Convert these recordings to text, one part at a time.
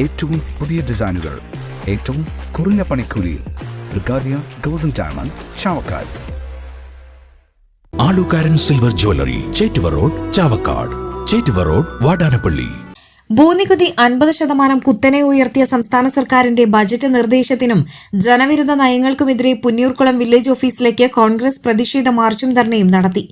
ഏറ്റവും പുതിയ ഡിസൈനുകൾ ഏറ്റവും കുറഞ്ഞ പണിക്കൂലിയിൽ. ബ്രിഗാദിയ golden diamond Chavakkad. Alukkaran silver jewellery Chettuva road Chavakkad. Chettuva road Vadanappally. ഭൂനികുതി അൻപത് ശതമാനം കുത്തനെ ഉയർത്തിയ സംസ്ഥാന സർക്കാരിന്റെ ബജറ്റ് നിർദ്ദേശത്തിനും ജനവിരുദ്ധ നയങ്ങൾക്കുമെതിരെ പുന്നൂർക്കുളം വില്ലേജ് ഓഫീസിലേക്ക് കോൺഗ്രസ് പ്രതിഷേധ മാർച്ചും ധർണയും നടത്തി.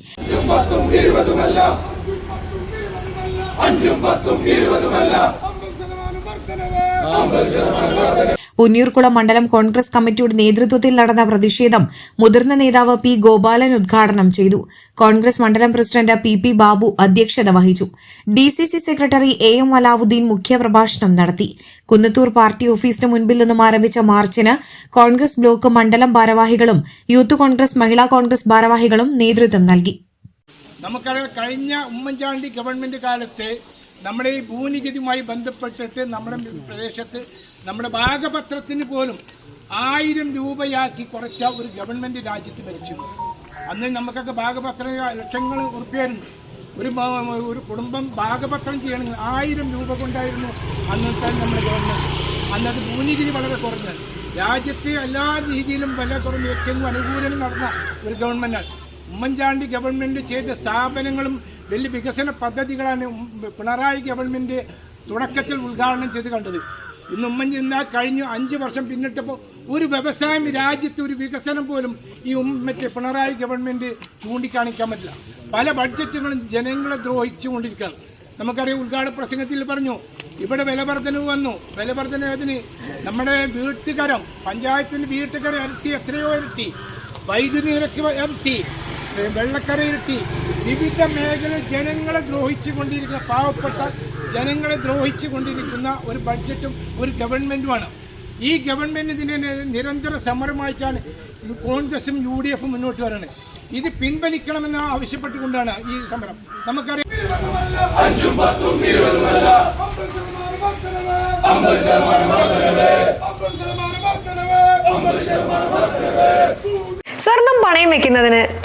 പുന്നൂർക്കുളം മണ്ഡലം കോൺഗ്രസ് കമ്മിറ്റിയുടെ നേതൃത്വത്തിൽ നടന്ന പ്രതിഷേധം മുതിർന്ന നേതാവ് പി ഗോപാലൻ ഉദ്ഘാടനം ചെയ്തു. കോൺഗ്രസ് മണ്ഡലം പ്രസിഡന്റ് പി പി ബാബു അധ്യക്ഷത വഹിച്ചു. DCC secretary A M Alavudheen മുഖ്യപ്രഭാഷണം നടത്തി. കുന്നത്തൂർ പാർട്ടി ഓഫീസിന് മുൻപിൽ നിന്നും ആരംഭിച്ച മാർച്ചിന് കോൺഗ്രസ് ബ്ലോക്ക് മണ്ഡലം ഭാരവാഹികളും യൂത്ത് കോൺഗ്രസ് മഹിളാ കോൺഗ്രസ് ഭാരവാഹികളും നേതൃത്വം നൽകി. നമുക്കറിയാം കഴിഞ്ഞ ഉമ്മൻചാണ്ടി ഗവൺമെന്റ് കാലത്ത് നമ്മുടെ ഈ ഭൂനികുതിയുമായി ബന്ധപ്പെട്ടിട്ട് നമ്മുടെ പ്രദേശത്ത് നമ്മുടെ ഭാഗപത്രത്തിന് പോലും ആയിരം രൂപയാക്കി കുറച്ച ഒരു ഗവൺമെന്റ് രാജ്യത്ത് ഭരിച്ചു അന്ന് നമുക്കൊക്കെ ഭാഗപത്ര ലക്ഷങ്ങൾ ഉറപ്പിയായിരുന്നു ഒരു ഒരു കുടുംബം ഭാഗപത്രം ചെയ്യണമെങ്കിൽ ആയിരം രൂപ കൊണ്ടായിരുന്നു അന്നത്തെ നമ്മുടെ ഗവൺമെന്റ് അന്നത് ഭൂനികുതി വളരെ കുറഞ്ഞ. രാജ്യത്തെ എല്ലാ രീതിയിലും വില കുറഞ്ഞ ഏറ്റവും അനുകൂലം നടന്ന ഒരു ഗവൺമെന്റാണ് ഉമ്മൻചാണ്ടി ഗവൺമെന്റ് ചെയ്ത സ്ഥാപനങ്ങളും വലിയ വികസന പദ്ധതികളാണ് പിണറായി ഗവൺമെന്റ് തുടക്കത്തിൽ ഉദ്ഘാടനം ചെയ്ത് കണ്ടത്. ഇന്ന് ഉമ്മൻചി എന്നാൽ കഴിഞ്ഞ അഞ്ച് വർഷം പിന്നിട്ടപ്പോൾ ഒരു വ്യവസായം രാജ്യത്ത് ഒരു വികസനം പോലും ഈ മറ്റേ പിണറായി ഗവൺമെന്റ് ചൂണ്ടിക്കാണിക്കാൻ പറ്റില്ല. പല ബഡ്ജറ്റുകളും ജനങ്ങളെ ദ്രോഹിച്ചുകൊണ്ടിരിക്കുകയാണ് നമുക്കറിയാം ഉദ്ഘാടന പ്രസംഗത്തിൽ പറഞ്ഞു ഇവിടെ വിലവർദ്ധനവ് വന്നു. വിലവർദ്ധനവിന് നമ്മുടെ വീട്ടുകരം പഞ്ചായത്തിന്റെ വീട്ടുകരം ഇരട്ടി എത്രയോ ഇരട്ടി വൈദ്യുതി നിരക്ക് ഇരട്ടി വെള്ളക്കര ഇരട്ടി വിവിധ മേഖല ജനങ്ങളെ ദ്രോഹിച്ചു കൊണ്ടിരിക്കുന്ന പാവപ്പെട്ട ജനങ്ങളെ ദ്രോഹിച്ചു കൊണ്ടിരിക്കുന്ന ഒരു ബഡ്ജറ്റും ഒരു ഗവൺമെന്റുമാണ് ഈ ഗവൺമെന്റ് ഇതിനെ നിരന്തര സമരമായിട്ടാണ് കോൺഗ്രസും യു ഡി എഫും മുന്നോട്ട് വരുന്നത് ഇത് പിൻവലിക്കണമെന്ന് ആവശ്യപ്പെട്ടുകൊണ്ടാണ് ഈ സമരം. നമുക്കറിയാം. സ്വർണം പണയം വെക്കുന്നതിന്